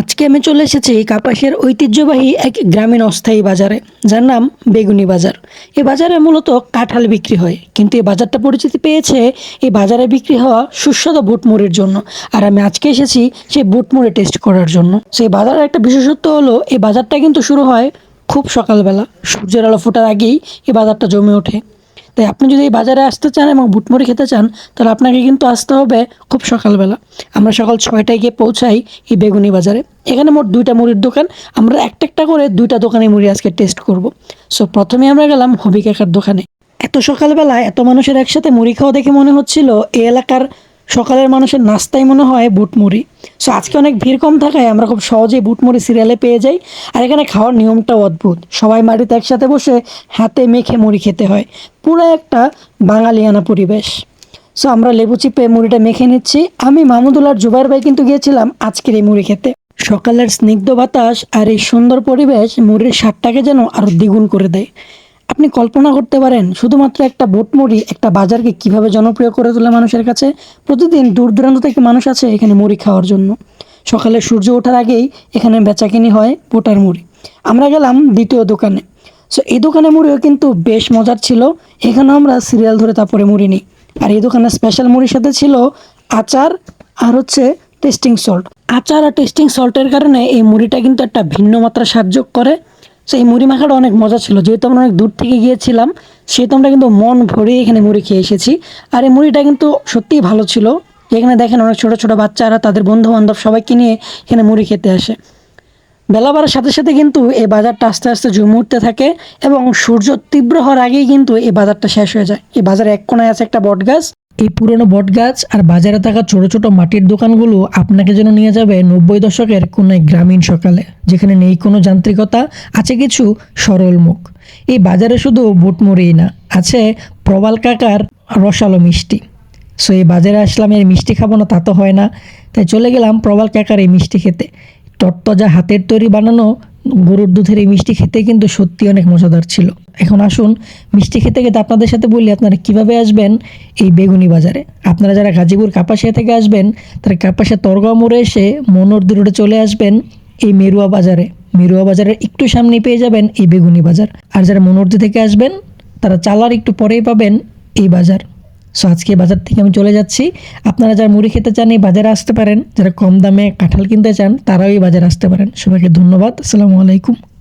আজকে আমি চলে এসেছি কাপাসের ঐতিহ্যবাহী এক গ্রামীণ অস্থায়ী বাজারে, যার নাম বেগুনি বাজার। এ বাজারে মূলত কাঁঠাল বিক্রি হয়, কিন্তু এই বাজারটা পরিচিতি পেয়েছে এই বাজারে বিক্রি হওয়া সুস্বাদু বুটমুড়ির জন্য। আর আমি আজকে এসেছি সেই বুটমুড়ি টেস্ট করার জন্য। সেই বাজারের একটা বিশেষত্ব হলো এই বাজারটা কিন্তু শুরু হয় খুব সকালবেলা। সূর্যের আলো ফোটার আগেই এই বাজারটা জমে ওঠে। তাই আপনি যদি এই বাজারে আসতে চান এবং বুটমুড়ি খেতে চান, তাহলে আপনাকে কিন্তু আসতে হবে খুব সকালবেলা। আমরা সকাল ছয়টায় গিয়ে পৌঁছাই এই বেগুনি বাজারে। এখানে মোট দুইটা মুড়ির দোকান। আমরা একটা একটা করে দুইটা দোকানে মুড়ি আজকে টেস্ট করব। সো প্রথমে আমরা গেলাম হবি কাকার দোকানে। এত সকালবেলা এত মানুষের একসাথে মুড়ি খাওয়া দেখে মনে হচ্ছিল এই এলাকার সকালের মানুষের নাস্তাই মনে হয় বুটমুড়ি। সো আজকে অনেক ভিড় কম থাকায় আমরা খুব সহজেই বুটমুড়ি সিরিয়ালে পেয়ে যাই। আর এখানে খাওয়ার নিয়মটাও অদ্ভুত। সবাই মাটিতে একসাথে বসে হাতে মেখে মুড়ি খেতে হয়। পুরো একটা বাঙালিয়ানা পরিবেশ। সো আমরা লেবু চিপে মুড়িটা মেখে নিচ্ছি। আমি মাহমুদুল আর জুবাইর ভাই কিন্তু গিয়েছিলাম আজকের এই মুড়ি খেতে। সকালের স্নিগ্ধ বাতাস আর এই সুন্দর পরিবেশ মুড়ির স্বাদটাকে যেন আরও দ্বিগুণ করে দেয়। আপনি কল্পনা করতে পারেন, শুধুমাত্র একটা মুড়ি একটা বাজারকে কীভাবে জনপ্রিয় করে তোলে মানুষের কাছে? প্রতিদিন দূর দূরান্ত থেকে মানুষ আছে এখানে মুড়ি খাওয়ার জন্য। সকালে সূর্য ওঠার আগেই এখানে বেচাকিনি হয় বোটার মুড়ি। আমরা গেলাম দ্বিতীয় দোকানে। সো এই দোকানে মুড়িও কিন্তু বেশ মজার ছিল। এখানে আমরা সিরিয়াল ধরে তারপরে মুড়ি নিই। আর এই দোকানে স্পেশাল মুড়ির সাথে ছিল আচার আর হচ্ছে টেস্টিং সল্ট আচার আর টেস্টিং সল্টের কারণে এই মুড়িটা কিন্তু একটা ভিন্ন মাত্রা সাহায্য করে। সো এই মুড়ি মাখাটা অনেক মজা ছিল। যেহেতু আমরা অনেক দূর থেকে গিয়েছিলাম, সেহেতু আমরা কিন্তু মন ভরে এখানে মুড়ি খেয়ে এসেছি। আর এই মুড়িটা কিন্তু সত্যিই ভালো ছিল। এখানে দেখেন অনেক ছোটো ছোটো বাচ্চারা, তাদের বন্ধু বান্ধব সবাইকে নিয়ে এখানে মুড়ি খেতে আসে। বেলা বাড়ার সাথে সাথে কিন্তু এই বাজারটা আস্তে আস্তে জমে উঠতে থাকে এবং সূর্য তীব্র হওয়ার আগেই কিন্তু এই বাজারটা শেষ হয়ে যায়। এই বাজারে এক কোনায় আছে একটা বট গাছ এই পুরনো বট গাছ আর বাজারে থাকা ছোট ছোট মাটির দোকানগুলো আপনাকে যেন নিয়ে যাবে নব্বই দশকের কোনো এক গ্রামীণ সকালে, যেখানে নেই কোনো যান্ত্রিকতা, আছে কিছু সরল মুখ। এই বাজারে শুধু বুটমুড়ি না, আছে প্রবাল কাকার রসালো মিষ্টি। সো এই বাজারে আসলাম, এর মিষ্টি খাব না, তা তো হয় না। তাই চলে গেলাম প্রবাল কাকার এই মিষ্টি খেতে। তরতাজা হাতের তৈরি বানানো গরুর দুধের এই মিষ্টি খেতে কিন্তু সত্যি অনেক মজাদার ছিল। এখন আসুন, মিষ্টি খেতে খেতে আপনাদের সাথে বলি, আপনারা কীভাবে আসবেন এই বেগুনি বাজারে? আপনারা যারা গাজীপুর কাপাসিয়া থেকে আসবেন, তারা কাপাসিয়া তরগাঁও মোড়ে এসে মনোরদি রোডে চলে আসবেন এই মেরুয়া বাজারে। মেরুয়া বাজারের একটু সামনে পেয়ে যাবেন এই বেগুনি বাজার। আর যারা মনোরদি থেকে আসবেন, তারা চালার একটু পরেই পাবেন এই বাজার। সো আজকে বাজার থেকে আমি চলে যাচ্ছি। আপনারা যারা মুড়ি খেতে চান, এই বাজারে আসতে পারেন। যারা কম দামে কাঁঠাল কিনতে চান, তারাও এই বাজারে আসতে পারেন। সবাইকে ধন্যবাদ। আসসালামু আলাইকুম।